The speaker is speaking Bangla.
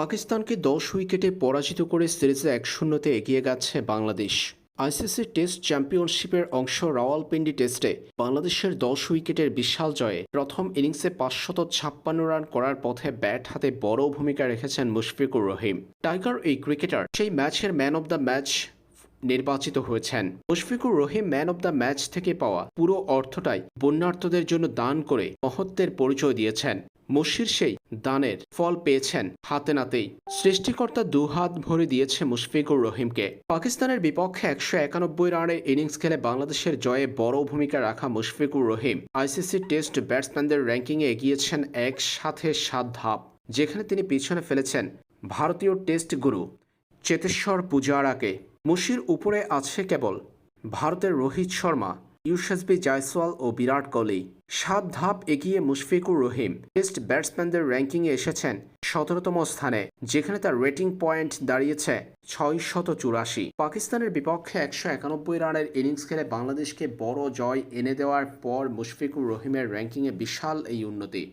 পাকিস্তানকে দশ উইকেটে পরাজিত করে সিরিজে এক শূন্যতে এগিয়ে গেছে বাংলাদেশ। আইসিসি টেস্ট চ্যাম্পিয়নশিপের অংশ রাওয়ালপিন্ডি টেস্টে বাংলাদেশের দশ উইকেটের বিশাল জয়ে প্রথম ইনিংসে পাঁচশত ছাপ্পান্ন রান করার পথে ব্যাট হাতে বড় ভূমিকা রেখেছেন মুশফিকুর রহিম। টাইগার এই ক্রিকেটার, সেই ম্যাচের ম্যান অব দ্য ম্যাচ নির্বাচিত হয়েছেন। Mushfiqur Rahim man of the match থেকে পাওয়া পুরো অর্থটাই বন্যার্থদের জন্য দান করে মহত্বের পরিচয় দিয়েছেন। মুশির সেই দানের ফল পেয়েছেন হাতে নাতেই। সৃষ্টিকর্তা দুহাত ভরে দিয়েছে মুশফিকুর রহিমকে। পাকিস্তানের বিপক্ষে একশো একানব্বই রানের ইনিংস খেলে বাংলাদেশের জয়ে বড় ভূমিকা রাখা মুশফিকুর রহিম। আইসিসি টেস্ট ব্যাটসম্যানদের র্যাঙ্কিংয়ে এগিয়েছেন একসাথে সাত ধাপ, যেখানে তিনি পিছনে ফেলেছেন ভারতীয় টেস্ট গুরু চেতেশ্বর পূজারাকে। মুশির উপরে আছে কেবল ভারতের রোহিত শর্মা। ইউশাসবি জয়সওয়াল ও বিরাট কোহলি। সাত ধাপ এগিয়ে মুশফিকুর রহিম টেস্ট ব্যাটসম্যানদের র্যাঙ্কিংয়ে এসেছেন সতেরোতম স্থানে, যেখানে তার রেটিং পয়েন্ট দাঁড়িয়েছে ছয় শত চুরাশি। পাকিস্তানের বিপক্ষে একশো একানব্বই রানের ইনিংস খেলে বাংলাদেশকে বড় জয় এনে দেওয়ার পর মুশফিকুর রহিমের র্যাঙ্কিংয়ে বিশাল এই উন্নতি।